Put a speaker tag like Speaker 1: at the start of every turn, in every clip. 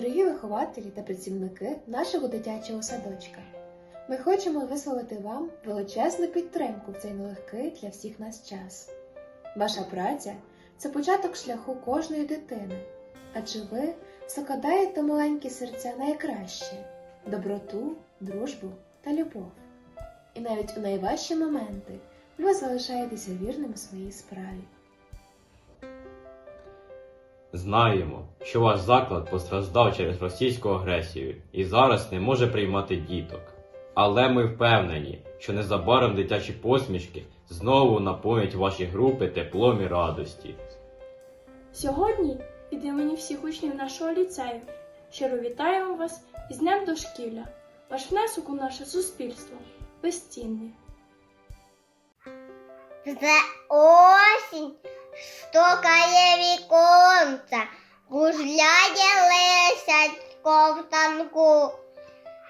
Speaker 1: вихователі та працівники нашого дитячого садочка. Ми хочемо висловити вам величезну підтримку в цей нелегкий для всіх нас час. Ваша праця це початок шляху кожної дитини, адже ви закладаєте маленькі серця найкраще доброту, дружбу та любов. І навіть у найважчі моменти ви залишаєтеся вірним своїй справі.
Speaker 2: Знаємо, що ваш заклад постраждав через російську агресію і зараз не може приймати діток. Але ми впевнені, що незабаром дитячі посмішки знову наповнять ваші групи теплом і радості.
Speaker 3: Сьогодні від імені всіх учнів нашого ліцею щиро вітаємо вас із Днем дошкілля. Ваш внесок у наше суспільство безцінний.
Speaker 4: За осінь стукає віконце, гужляє лисять ковтанку,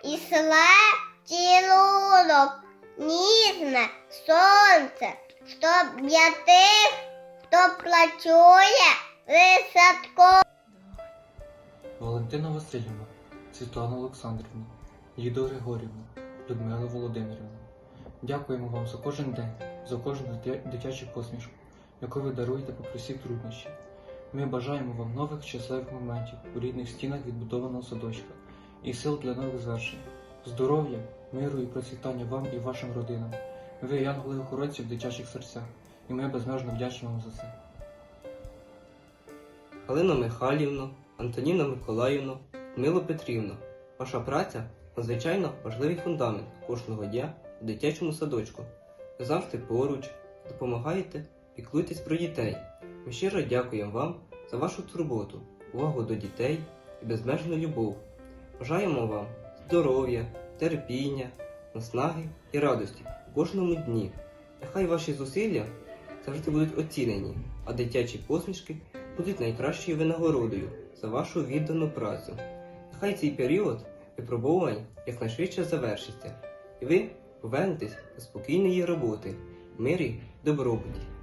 Speaker 4: і сле цілунок ніжне сонце, щоб я тих, хто працює висадко.
Speaker 5: Валентина Васильівна, Світлана Олександрівна, Ліда Григорівна, Людмила Володимирівна. Дякуємо вам за кожен день, за кожну дитячу посмішку, яку ви даруєте попри всі труднощі. Ми бажаємо вам нових щасливих моментів у рідних стінах відбудованого садочка і сил для нових звершень, здоров'я, миру і процвітання вам і вашим родинам. Ви янголи охоронці в дитячих серцях, і ми безмежно вдячні вам за це.
Speaker 6: Галина Михайлівна, Антоніна Миколаївна, Мило Петрівна. Ваша праця надзвичайно важливий фундамент кожного дня в дитячому садочку. Ви завжди поруч, допомагаєте, піклуєтесь про дітей. Ми щиро дякуємо вам за вашу турботу, увагу до дітей і безмежну любов. Бажаємо вам здоров'я, терпіння, наснаги і радості у кожному дні. Нехай ваші зусилля завжди будуть оцінені, а дитячі посмішки будуть найкращою винагородою за вашу віддану працю. Нехай цей період випробувань якнайшвидше завершиться, і ви повернетесь до спокійної роботи, мирі добробуті.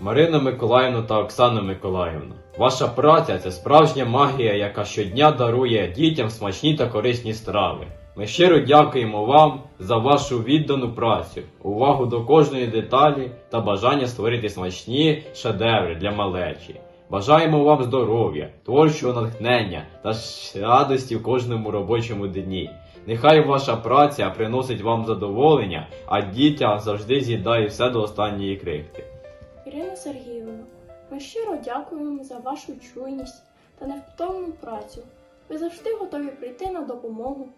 Speaker 2: Марина Миколаївна та Оксана Миколаївна, ваша праця це справжня магія, яка щодня дарує дітям смачні та корисні страви. Ми щиро дякуємо вам за вашу віддану працю, увагу до кожної деталі та бажання створити смачні шедеври для малечі. Бажаємо вам здоров'я, творчого натхнення та радості в кожному робочому дні. Нехай ваша праця приносить вам задоволення, а дітям завжди з'їдає все до останньої крихти.
Speaker 3: Ірина Сергіївна, ми щиро дякуємо за вашу чуйність та невтомну працю. Ви завжди готові прийти на допомогу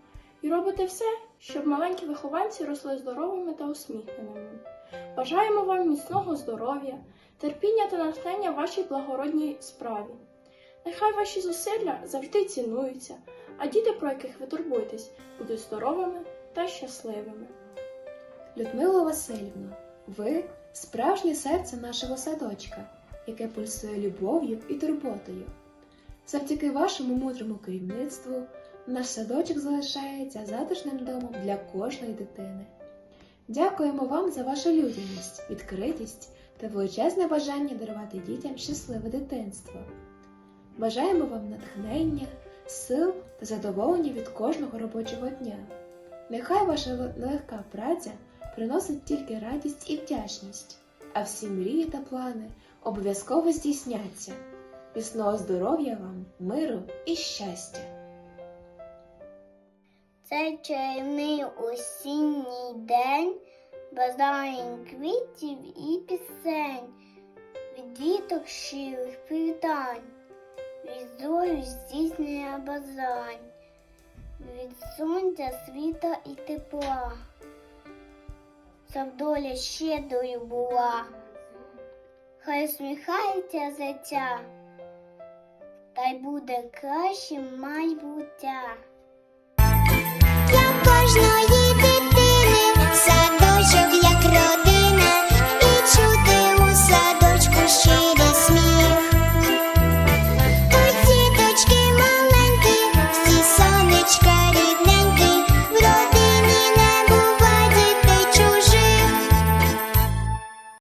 Speaker 3: і робите все, щоб маленькі вихованці росли здоровими та усміхненими. Бажаємо вам міцного здоров'я, терпіння та натхнення вашій благородній справі. Нехай ваші зусилля завжди цінуються, а діти, про яких ви турбуєтесь, будуть здоровими та щасливими.
Speaker 1: Людмила Васильівна, ви справжнє серце нашого садочка, яке пульсує любов'ю і турботою. Завдяки вашому мудрому керівництву наш садочок залишається затишним домом для кожної дитини. Дякуємо вам за вашу людяність, відкритість та величезне бажання дарувати дітям щасливе дитинство. Бажаємо вам натхнення, сил та задоволення від кожного робочого дня. Нехай ваша легка праця приносить тільки радість і вдячність, а всі мрії та плани обов'язково здійсняться. Міцного здоров'я вам, миру і щастя!
Speaker 4: Цей чарівний осінній день бажаєм квітів і пісень, від діток щирих привітань, від зорю здійснення бажань, від сонця, світа і тепла, щоб доля щедрою була, хай сміхається життя, та й буде кращим майбуття. Я кожної